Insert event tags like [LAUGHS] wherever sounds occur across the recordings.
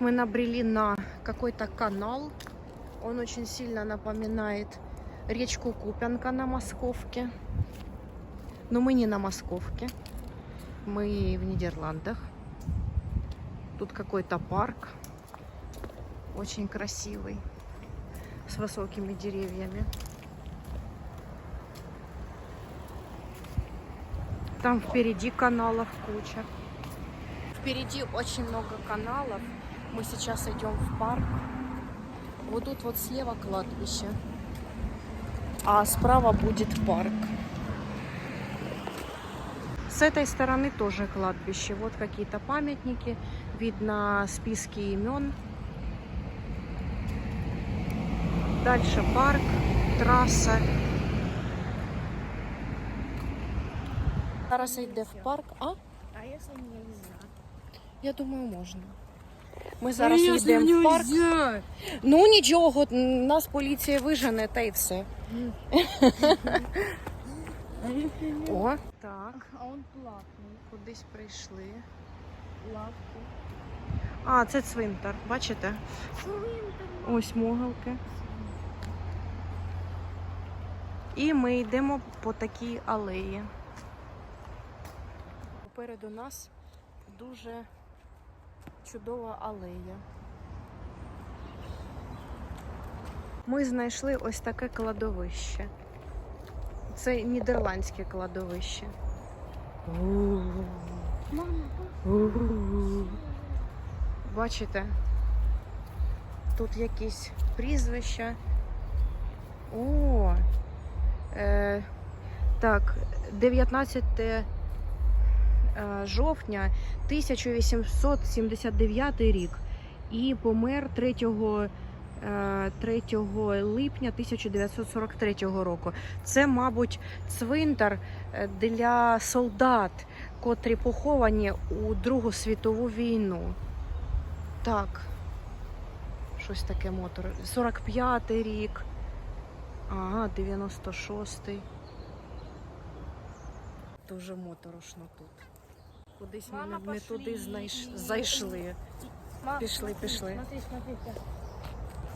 Мы набрели на какой-то канал. Он очень сильно напоминает речку Купянка на Московке. Но мы не на Московке. Мы в Нидерландах. Тут какой-то парк. Очень красивый. С высокими деревьями. Там впереди каналов куча. Впереди очень много каналов. Мы сейчас идем в парк. Вот тут вот слева кладбище. А справа будет парк. С этой стороны тоже кладбище. Вот какие-то памятники. Видно списки имен. Дальше парк, трасса. Зараз йде в парк. А? А если нельзя? Я думаю, можна. Ми зараз йдемо в парк. Ну нічого, нас поліція вижене та й все. О, так, А он платный. кудись прийшли. Лавку. А, це цвинтар, бачите? Цвинтар. Ось могилки. І ми йдемо по такій алеї. Попереду нас дуже чудова алея. Ми знайшли ось таке кладовище. Це нідерландське кладовище. Бачите? Тут якісь прізвища. О! Е, так, 19 е, жовтня 1879 рік і помер 3, е, 3 липня 1943 року. Це, мабуть, цвинтар е, для солдат, котрі поховані у Другу світову війну. Так. Щось таке мотор. 45-й рік. Ага, 96-й. Дуже моторошно тут. Кудись ми Мама, не, не туди знайш... зайшли. Мам, Пішли, пішли. Смотри, смотри.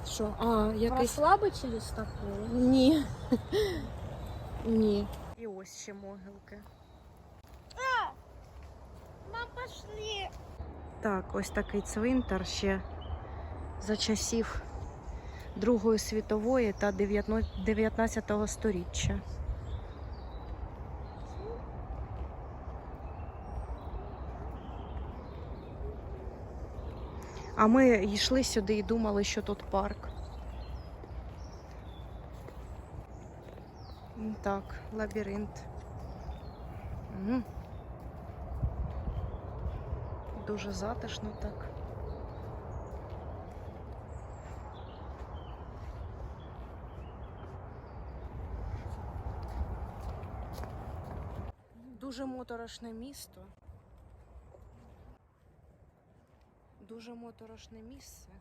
Що? А, якийсь. Расслабочились такое? Ні. [LAUGHS] Ні. І ось ще могилки. Мам, пошли. Так, ось такий цвинтар ще за часів Другої світової та 19 сторіччя. А ми йшли сюди і думали, що тут парк. Так, лабіринт. М. Дуже затишно так. Дуже моторошне місто. Дуже моторошне місце.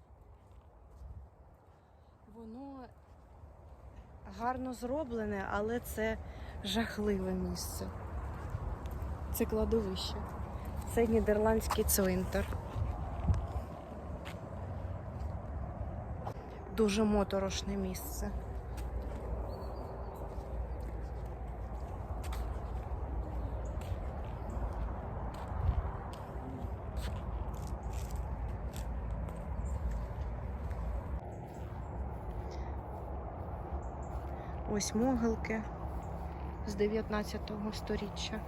Воно гарно зроблене, але це жахливе місце. Це кладовище. Це нідерландський цвинтар. Дуже моторошне місце. Ось могилки з 19 сторіччя.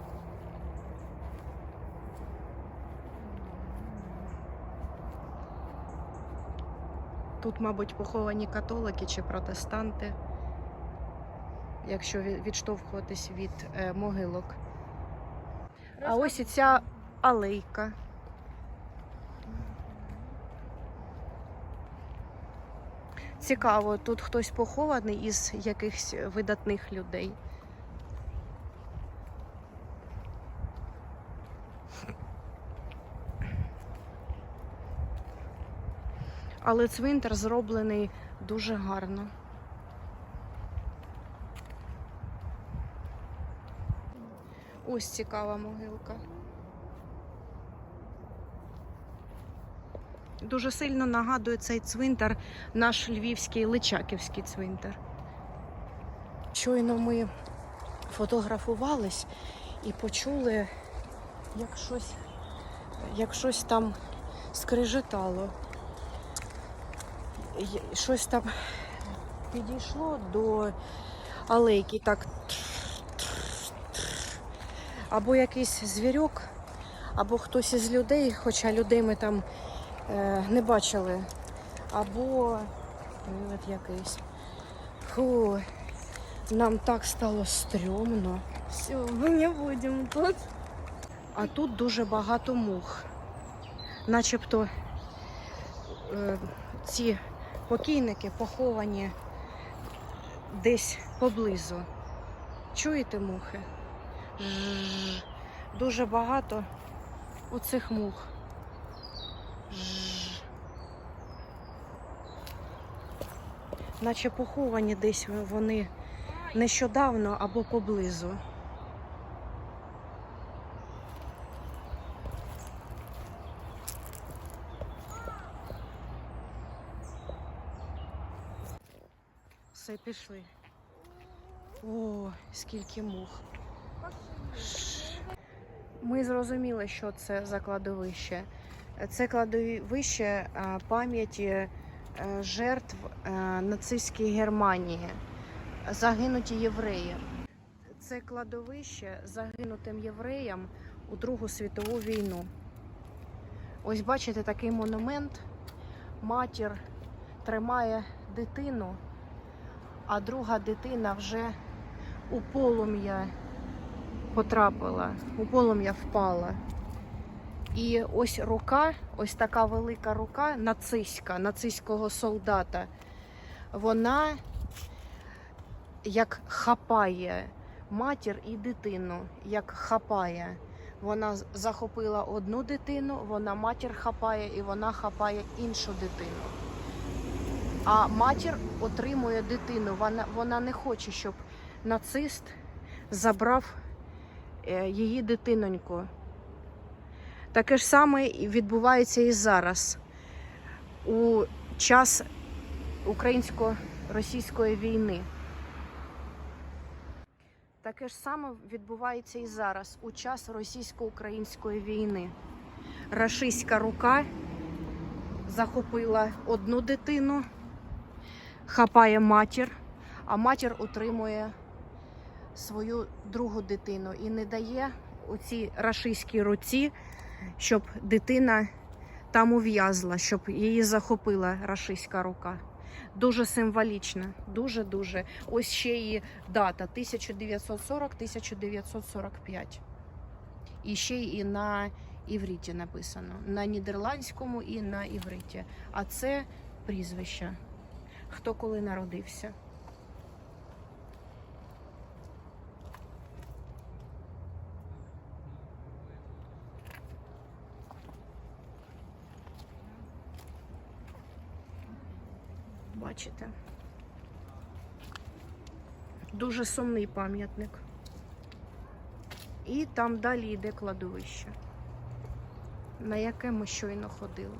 Тут, мабуть, поховані католики чи протестанти, якщо відштовхуватись від е, могилок. А ось і ця алейка. Цікаво, тут хтось похований із якихось видатних людей. Але цвинтар зроблений дуже гарно. Ось цікава могилка. Дуже сильно нагадує цей цвинтар наш львівський Личаківський цвинтар. Щойно ми фотографувались і почули, як щось, як щось там скрижетало. Щось там підійшло до алейки, так. Або якийсь звірок, або хтось із людей, хоча людей ми там не бачили, або привид якийсь. Фу, нам так стало стрьомно. Все, мы не будем тут. А тут дуже багато мух. Начебто е, ці покійники поховані десь поблизу. Чуєте мухи? Жжж. Дуже багато оцих мух. Наче поховані десь вони нещодавно або поблизу. Все, пішли. О, скільки мух. Ми зрозуміли, що це за кладовище. Це кладовище е, пам'яті е, жертв е, нацистської Германії, загинуті євреї. Це кладовище загинутим євреям у Другу світову війну. Ось бачите такий монумент. Матір тримає дитину, а друга дитина вже у полум'я потрапила, у полум'я впала. І ось рука, ось така велика рука нацистська, нацистського солдата, вона як хапає матір і дитину, як хапає. Вона захопила одну дитину, вона матір хапає і вона хапає іншу дитину. А матір отримує дитину. Вона, вона не хоче, щоб нацист забрав е, її дитиноньку. Таке ж саме відбувається і зараз. У час українсько-російської війни. Таке ж саме відбувається і зараз, у час російсько-української війни. Рашистська рука захопила одну дитину, хапає матір, а матір утримує свою другу дитину і не дає у цій рашистській руці, щоб дитина там ув'язла, щоб її захопила рашистська рука. Дуже символічно, дуже-дуже. Ось ще і дата 1940-1945. І ще і на івриті написано. На нідерландському і на івриті. А це прізвище. Хто коли народився. Бачите? Дуже сумний пам'ятник. І там далі йде кладовище, на яке ми щойно ходили.